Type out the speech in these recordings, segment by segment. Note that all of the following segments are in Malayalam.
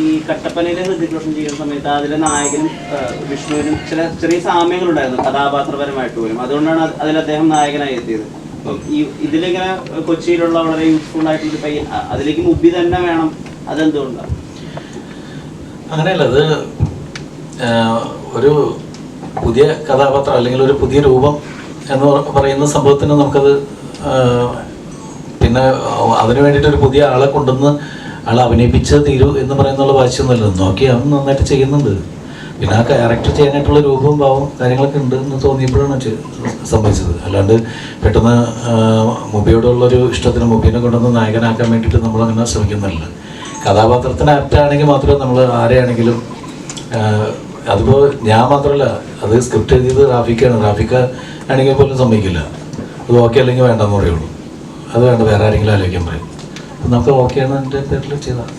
ഈ കട്ടപ്പനയിലെ ഹൃതിക് റോഷൻ ചെയ്യുന്ന സമയത്ത് അതിലെ നായകനും വിഷ്ണുവിനും ചില ചെറിയ സാമ്യങ്ങളുണ്ടായിരുന്നു കഥാപാത്രപരമായിട്ട് പോലും. അതുകൊണ്ടാണ് അത് അതിൽ അദ്ദേഹം നായകനായി എത്തിയത്. ഈ ഇതിലിങ്ങനെ കൊച്ചിയിലുള്ള വളരെ യൂസ്ഫുൾ ആയിട്ടുള്ള പയ്യൻ അതിലേക്ക് മുബി തന്നെ വേണം അതെന്തുകൊണ്ടാണ് അങ്ങനെയല്ല അത് ഒരു പുതിയ കഥാപാത്രം അല്ലെങ്കിൽ ഒരു പുതിയ രൂപം എന്ന് പറയുന്ന സംഭവത്തിന് നമുക്കത് പിന്നെ അതിനു വേണ്ടിയിട്ട് ഒരു പുതിയ ആളെ കൊണ്ടുവന്ന് ആളെ അഭിനയിപ്പിച്ചത് തീരൂ എന്ന് പറയുന്നുള്ള വാശിയൊന്നുമല്ല. നോക്കി അവൻ നന്നായിട്ട് ചെയ്യുന്നുണ്ട്. പിന്നെ ആ ക്യാരക്ടർ ചെയ്യാനായിട്ടുള്ള രൂപവും ഭാവവും കാര്യങ്ങളൊക്കെ ഉണ്ട് എന്ന് തോന്നിയപ്പോഴാണ് സംഭവിച്ചത്. അല്ലാണ്ട് പെട്ടെന്ന് മുബിയോടുള്ളൊരു ഇഷ്ടത്തിന് മുബീനെ കൊണ്ടുവന്ന് നായകനാക്കാൻ വേണ്ടിയിട്ട് നമ്മളങ്ങനെ ശ്രമിക്കുന്നില്ല കഥാപാത്രത്തിന് ആപ്റ്റാണെങ്കിൽ മാത്രമേ നമ്മൾ ആരെയാണെങ്കിലും അതിപ്പോൾ അതിപ്പോ ഞാൻ മാത്രമല്ല അത് സ്ക്രിപ്റ്റ് എഴുതിയത് റാഫിക്കാണ്. റാഫിക്ക ആണെങ്കിൽ പോലും സമ്മതിക്കില്ല. അത് ഓക്കെ അല്ലെങ്കിൽ വേണ്ടെന്ന് പറയുള്ളൂ. അത് വേണ്ട വേറെ ആരെങ്കിലും ആലോചിക്കാൻ പറയും. നമുക്ക് ഓക്കെയാണ് എന്റെ പേരിൽ ചെയ്താൽ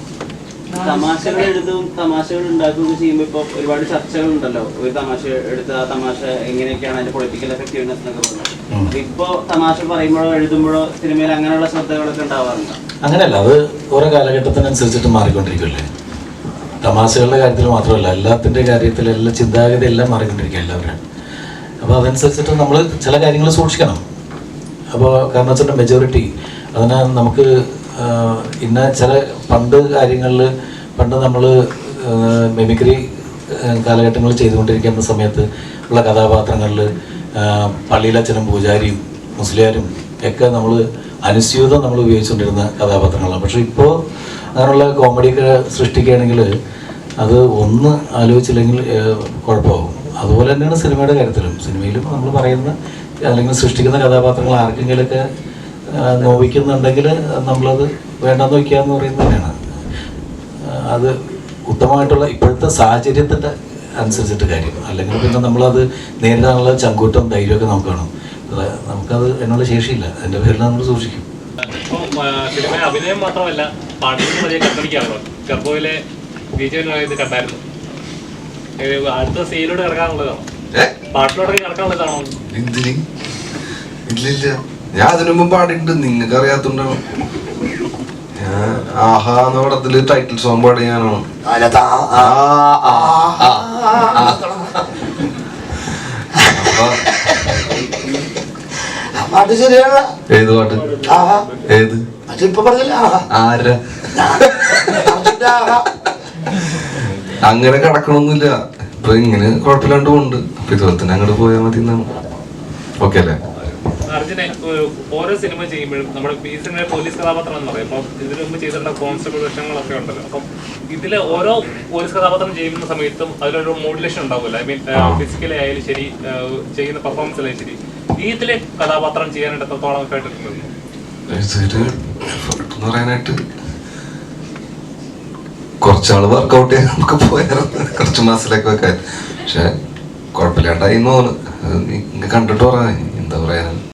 തമാശകൾ എഴുതും തമാശകൾ ഉണ്ടാക്കുകയൊക്കെ ചെയ്യുമ്പോൾ ഇപ്പോൾ ഒരുപാട് ചർച്ചകൾ ഉണ്ടല്ലോ ഒരു തമാശ എടുത്ത് ആ തമാശ എങ്ങനെയൊക്കെയാണ് അതിന്റെ പൊളിറ്റിക്കൽ എഫക്റ്റീവ്നെസ് എന്നൊക്കെ പറഞ്ഞത് ഇപ്പോ തമാശ പറയുമ്പോഴോ എഴുതുമ്പോഴോ സിനിമയിൽ അങ്ങനെയുള്ള ശ്രദ്ധകളൊക്കെ ഉണ്ടാവാറുണ്ട്? അങ്ങനെയല്ല അത് ഓരോ കാലഘട്ടത്തിനനുസരിച്ചിട്ട് മാറിക്കൊണ്ടിരിക്കുമല്ലേ തമാശകളുടെ കാര്യത്തിൽ മാത്രമല്ല എല്ലാത്തിന്റെ കാര്യത്തിൽ എല്ലാ ചിന്താഗതി എല്ലാം മാറിക്കൊണ്ടിരിക്കുക എല്ലാവരും. അപ്പോൾ അതനുസരിച്ചിട്ട് നമ്മൾ ചില കാര്യങ്ങൾ സൂക്ഷിക്കണം. അപ്പോൾ കാരണം വെച്ചിട്ട് മെജോറിറ്റി അതിനെ നമുക്ക് ഇന്ന ചില പണ്ട് കാര്യങ്ങളിൽ പണ്ട് നമ്മൾ മെമിക്രി കാലഘട്ടങ്ങളിൽ ചെയ്തുകൊണ്ടിരിക്കുന്ന സമയത്ത് ഉള്ള കഥാപാത്രങ്ങളിൽ പള്ളിയിലച്ഛനും പൂജാരിയും മുസ്ലിയാരും ഒക്കെ നമ്മൾ അനുസ്യൂതം നമ്മൾ ഉപയോഗിച്ചുകൊണ്ടിരുന്ന കഥാപാത്രങ്ങളാണ്. പക്ഷേ ഇപ്പോൾ അങ്ങനെയുള്ള കോമഡിയൊക്കെ സൃഷ്ടിക്കുകയാണെങ്കിൽ അത് ഒന്ന് ആലോചിച്ചില്ലെങ്കിൽ കുഴപ്പമാകും. അതുപോലെ തന്നെയാണ് സിനിമയുടെ കാര്യത്തിലും. സിനിമയിലും നമ്മൾ പറയുന്ന അല്ലെങ്കിൽ സൃഷ്ടിക്കുന്ന കഥാപാത്രങ്ങൾ ആർക്കെങ്കിലുമൊക്കെ ആഹ്, നോവിക്കുന്നുണ്ടെങ്കിൽ നമ്മളത് വേണ്ടെന്ന് വയ്ക്കാന്ന് പറയുന്നത് തന്നെയാണ് അത് ഉത്തമമായിട്ടുള്ള ഇപ്പോഴത്തെ സാഹചര്യത്തിന്റെ അനുസരിച്ചിട്ട് കാര്യം. അല്ലെങ്കിൽ പിന്നെ നമ്മളത് നേരിടാനുള്ള ചങ്കൂറ്റം ധൈര്യമൊക്കെ നമുക്ക് കാണും നമുക്കത് എന്നുള്ള ശേഷിയില്ല. അതിന്റെ പേരിൽ നമ്മൾ സൂക്ഷിക്കും. അഭിനയം മാത്രമല്ല ഗർഭയിലെ കണ്ടായിരുന്നു. അടുത്ത സീനിലൂടെ ഇറങ്ങാനുള്ളതാണോ? ഏ? പാട്ടിലൂടെ കിടക്കാനുള്ളതാണോ എന്തിന്? ഇല്ലില്ല. ഞാൻ അതിനു മുമ്പ് പാടിയിട്ടുണ്ട് നിങ്ങൾക്ക് അറിയാത്തോണ്ടാണ് ഞാൻ ആഹാ എന്ന പടത്തിൽ ടൈറ്റിൽ സോങ് പാടി ഞാനാണ്. പാട്ട് ശരിയാണ് ഏത് പാട്ട്? ഏത്? ആരാ? അങ്ങനെ കിടക്കണമൊന്നുമില്ല ഇപ്പൊ ഇങ്ങനെ കുഴപ്പമില്ലാണ്ട് പോണ്ട് അപ്പൊ ഇതുപോലെ തന്നെ അങ്ങോട്ട് പോയാൽ മതി എന്നാണ് ഓക്കെ അല്ലേ? അർജുനെ ഓരോ സിനിമ ചെയ്യുമ്പോഴും നമ്മുടെ ഈ സിനിമ പോലീസ് കഥാപാത്രം എന്ന് പറയും. അപ്പം ഇതിനു മുമ്പ് ചെയ്തിട്ടുള്ള കോൺസ്റ്റബിൾ വേഷങ്ങളൊക്കെ ഉണ്ടല്ലോ. അപ്പം ഇതിലെ ഓരോ പോലീസ് കഥാപാത്രം ചെയ്യുന്ന സമയത്തും അതിലൊരു മോഡുലേഷൻ ഉണ്ടാവില്ല ഐ മീൻ ഫിസിക്കലി ആയാലും ശരി ചെയ്യുന്ന പെർഫോമൻസ് ആയാലും ശരി. ഈ ഇതിലെ കഥാപാത്രം ചെയ്യാനായിട്ട് എത്രത്തോളം കേട്ടിട്ടുണ്ട് എന്ന് പറയാനായിട്ട് കുറച്ചാൾ വർക്കൗട്ട് ചെയ്യാൻ നമുക്ക് പോയായിരുന്നു. കുറച്ച് മാസത്തിലേക്ക് വെക്കാൻ. പക്ഷെ കുഴപ്പമില്ലാണ്ടായി തോന്നുന്നു. അത് നീ ഇങ്ങ് കണ്ടിട്ട് പറയാ എന്താ പറയാ